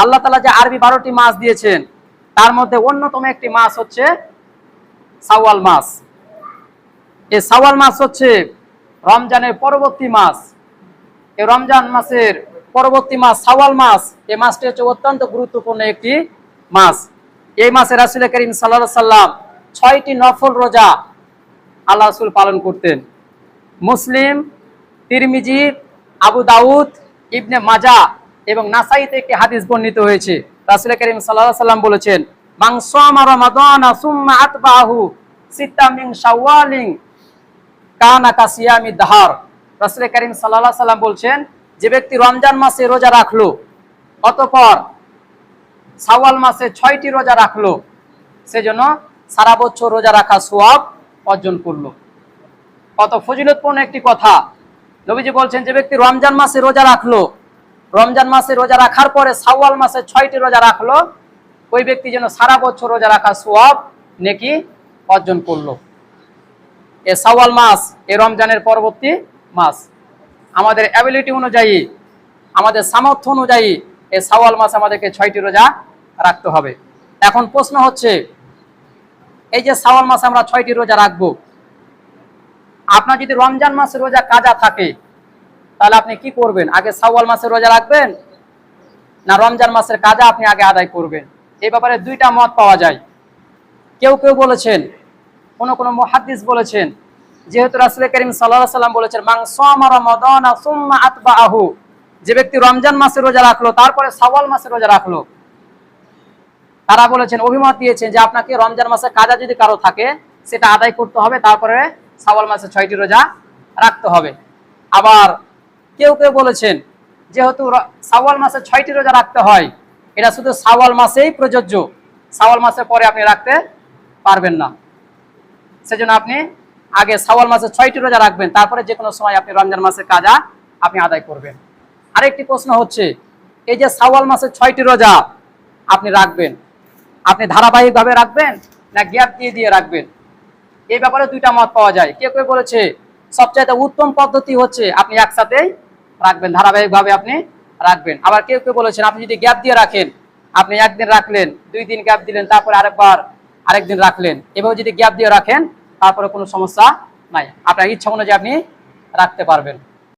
আল্লাহ তালা যে আরবি বারোটি মাস দিয়েছেন, তার মধ্যে অন্যতম একটি মাস হচ্ছে সাওয়াল মাস এই সাওয়াল মাস হচ্ছে রমজানের পরবর্তী মাস এই রমজান মাসের পরবর্তী মাস সাওয়াল মাস এই মাসটি হচ্ছে অত্যন্ত গুরুত্বপূর্ণ একটি মাস এই মাসে রাসুল করিম সাল্লা সাল্লাম ছয়টি নফল রোজা আল্লাহ রসুল পালন করতেন। মুসলিম, তিরমিজি, আবু দাউদ, ইবনে মাজা এবং নাসাইতে একটি হাদিস বর্ণিত হয়েছে। রাসুল করিম সাল্লাহ সাল্লাম বলেছেন মাংস রমাদান সুম্মা আতবাহু সিত্তা মিন শাওয়ালিন কানা কাসিয়ামি দাহার। রাসুল করিম সাল্লাহ সাল্লাম বলছেন, যে ব্যক্তি রমজান মাসে রোজা রাখল, অতপর সাওয়াল মাসে ছয়টি রোজা রাখল, সেজন্য সারা বছর রোজা রাখা সোয়াব অর্জন করল। কত ফজিলতপূর্ণ একটি কথা। নবীজি বলছেন, যে ব্যক্তি রমজান মাসে রোজা রাখল রমজান মাসে রোজা রাখার পরে সাওয়াল মাসে ছয়টি রোজা রাখল। ওই ব্যক্তি যেন সারা বছর রোজা রাখা সোয়াব নেকি অর্জন করল। এ সাওয়াল মাস, এ রমজানের পরবর্তী মাস। আমাদের অ্যাবিলিটি অনুযায়ী, আমাদের সামর্থ্য অনুযায়ী এ সাওয়াল মাস আমাদেরকে ছয়টি রোজা রাখতে হবে। এখন প্রশ্ন হচ্ছে, এই যে সাওয়াল মাসে আমরা ছয়টি রোজা রাখব, আপনার যদি রমজান মাসে রোজা কাজা থাকে তাহলে আপনি কি করবেন? আগে সাওয়াল মাসে রোজা রাখবেন না রমজান মাসের কাজা আপনি আগে আদায় করবেন? এই ব্যাপারে দুইটা মত পাওয়া যায়। কেউ কেউ বলেছেন, কোন কোন মহাদ্দিস বলেছেন, যেহেতু রাসুল করিম সাল্লাহ সাল্লাম বলেছেন আহু যে ব্যক্তি রমজান মাসে রোজা রাখল, তারপরে সাওয়াল মাসে রোজা রাখল। তারা বলেছেন, অভিমত দিয়েছেন যে আপনাকে রমজান মাসে কাজা যদি কারও থাকে, সেটা আদায় করতে হবে, তারপরে সাওয়াল মাসে ছয়টি রোজা রাখতে হবে। আবার কেউ কেউ বলেছেন যেহেতু সাওয়াল মাসে ছয়টি রোজা রাখতে হয়, এটা শুধু সাওয়াল মাসেই প্রযোজ্য। সাওয়াল মাসের পরে আপনি রাখতে পারবেন না। সেজন্য আপনি আগে সাওয়াল মাসে ছয়টি রোজা রাখবেন, তারপরে যে কোনো সময় আপনি রমজান মাসের কাজা আপনি আদায় করবেন। আরেকটি প্রশ্ন হচ্ছে, এই যে সাওয়াল মাসে ছয়টি রোজা আপনি রাখবেন, আপনি ধারাবাহিকভাবে রাখবেন না গ্যাপ দিয়ে দিয়ে রাখবেন? এই ব্যাপারে দুইটা মত পাওয়া যায়। কেউ কেউ বলেছে, সবচাইতে উত্তম পদ্ধতি হচ্ছে আপনি একসাথেই রাখবেন, ধারাবাহিকভাবে আপনি রাখবেন। আবার কেউ কেউ বলেছেন, আপনি যদি গ্যাপ দিয়ে রাখেন, আপনি একদিন রাখলেন, দুই দিন গ্যাপ দিলেন, তারপরে আরেকবার আরেকদিন রাখলেন, এভাবে যদি গ্যাপ দিয়ে রাখেন, তারপরে কোনো সমস্যা নাই। আপনার ইচ্ছা অনুযায়ী আপনি রাখতে পারবেন।